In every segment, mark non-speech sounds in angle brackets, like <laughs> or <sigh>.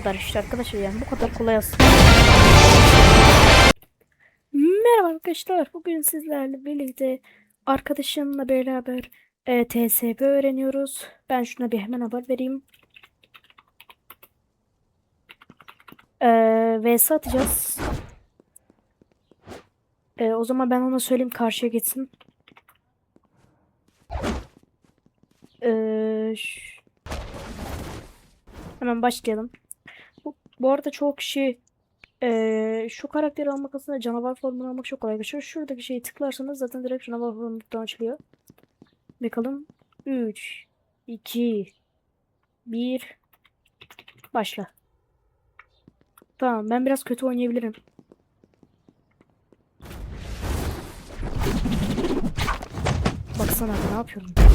kadar işte arkadaşlar yani bu kadar kolay aslında. Merhaba arkadaşlar. Bugün sizlerle birlikte arkadaşımla beraber e, TSP öğreniyoruz. Ben şuna bir hemen haber vereyim. E, VS atacağız. E, o zaman ben ona söyleyeyim karşıya geçsin. E, Hemen başlayalım. Bu, arada çoğu kişi eee, şu karakteri almak aslında canavar formunu almak çok kolay geçiyor. Şuradaki şeyi tıklarsanız zaten direkt canavar formunu açılıyor. Bakalım. 3 2 1 Başla. Tamam ben biraz kötü oynayabilirim. Baksana ne yapıyorum.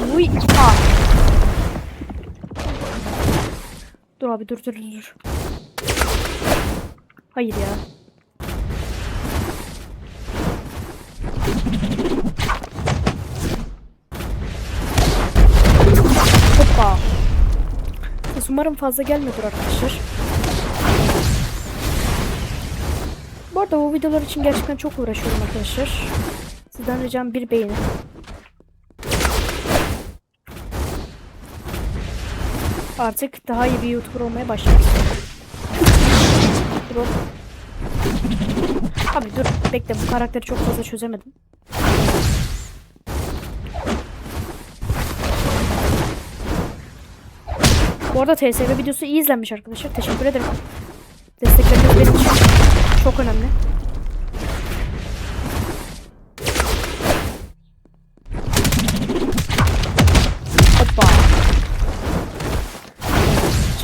Uy. Aa. Dur abi dur dur dur. Hayır ya. Hoppa. Ses Umarım fazla gelmiyordur arkadaşlar. Bu arada bu videolar için gerçekten çok uğraşıyorum arkadaşlar. Sizden ricam bir beğeni. Artık daha iyi bir YouTuber olmaya başladım. Abi dur bekle bu karakteri çok fazla çözemedim. Bu arada TSV videosu iyi izlenmiş arkadaşlar. Teşekkür ederim. Destekleriniz benim için çok önemli.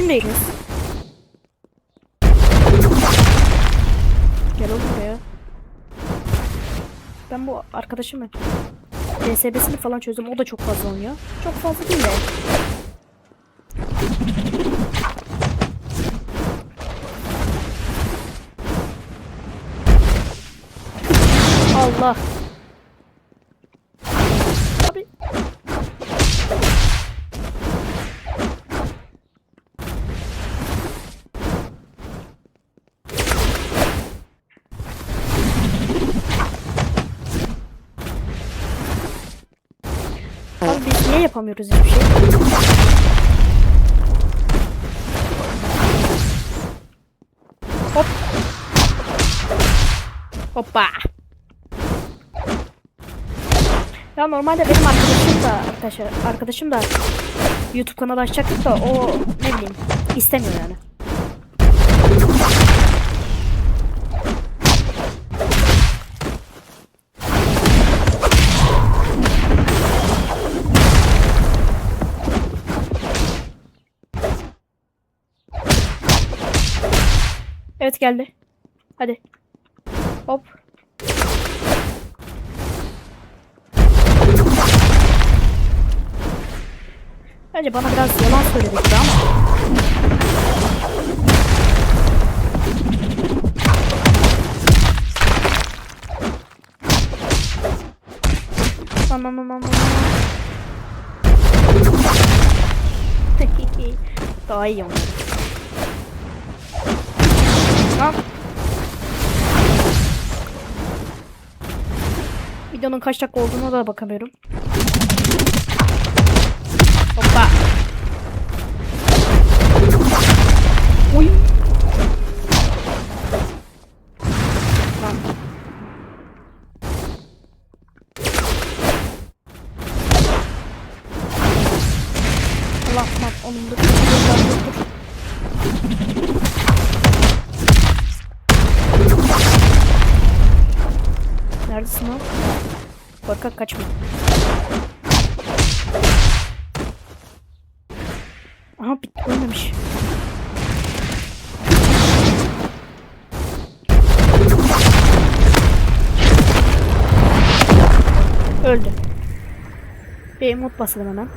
Kimdeyiz? Gel oğlum buraya. Ben bu arkadaşımı DSB'sini falan çözdüm. O da çok fazla oynuyor. Çok fazla değil de. Allah. Abi biz niye yapamıyoruz hiçbir şey? Hop. Hoppa. Ya normalde benim arkadaşım da arkadaşlar arkadaşım da YouTube kanalı açacaktık da o ne bileyim istemiyor yani. Evet geldi. Hadi. Hop. Bence bana biraz yalan söyledi gibi ama. Aman aman aman. <laughs> Daha iyi oynadı. Tamam. Videonun kaç dakika olduğuna da bakamıyorum. Hoppa. Uy. Tamam. Allah oğlum dur. Dur, Neredesin lan? Korkak kaçma. Aha bitti ölmemiş. Öldü. Bir emot basalım hemen.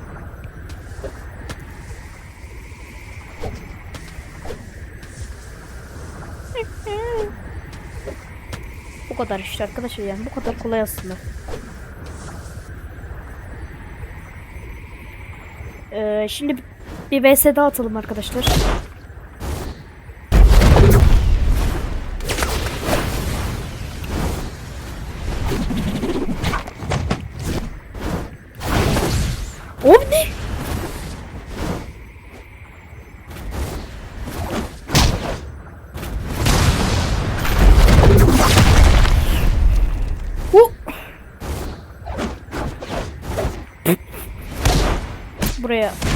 kadar işte arkadaşlar yani bu kadar kolay aslında. Ee, şimdi bir vs daha atalım arkadaşlar. Oğlum ne? Buraya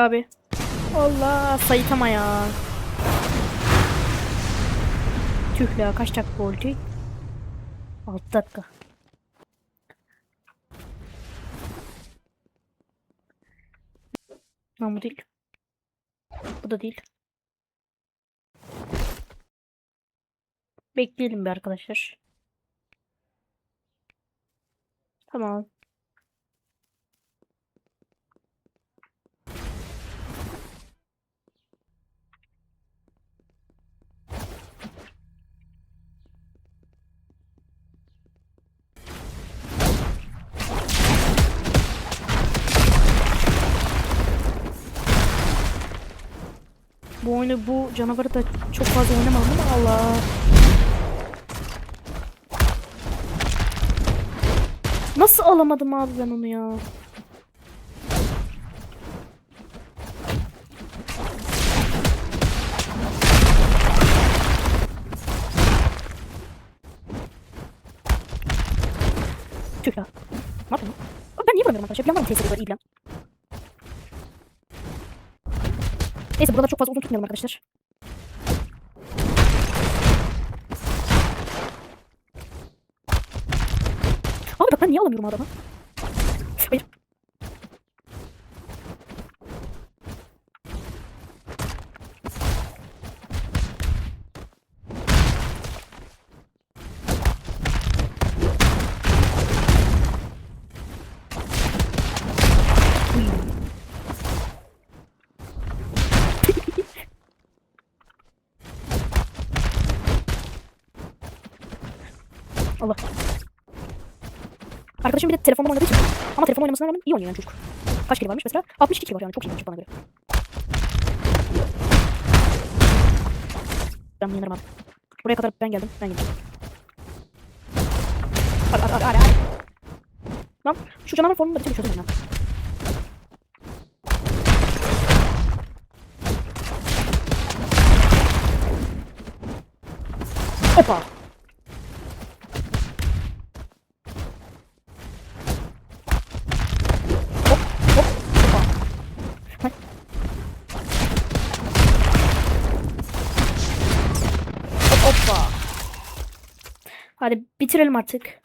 abi. Allah sayıtama ya. Tüh ya kaç dakika oldu? 6 dakika. Lan bu değil. Bu da değil. Bekleyelim bir arkadaşlar. Tamam. Oyunu bu canavarı da çok fazla oynamadım ama Allah. Nasıl alamadım abi ben onu ya? Tüh ya. Ne yapayım? Ben niye vuramıyorum arkadaşlar? Bir yandan mı test ediyorlar iyi bilen? Neyse buraları çok fazla uzun tutmayalım arkadaşlar. Abi bak ben niye alamıyorum adamı? Hayır. Allah. Arkadaşım bir de oynadığı için ama telefon oynamasına rağmen iyi oynuyor yani çocuk. Kaç kilo varmış mesela? 62 kilo var yani çok iyi bana göre. Ben yenerim abi. Buraya kadar ben geldim. Ben geldim. Ar ar ar ar. Lan şu canavar formunu da bir çözemedim ya. Hoppa. Bitirelim artık.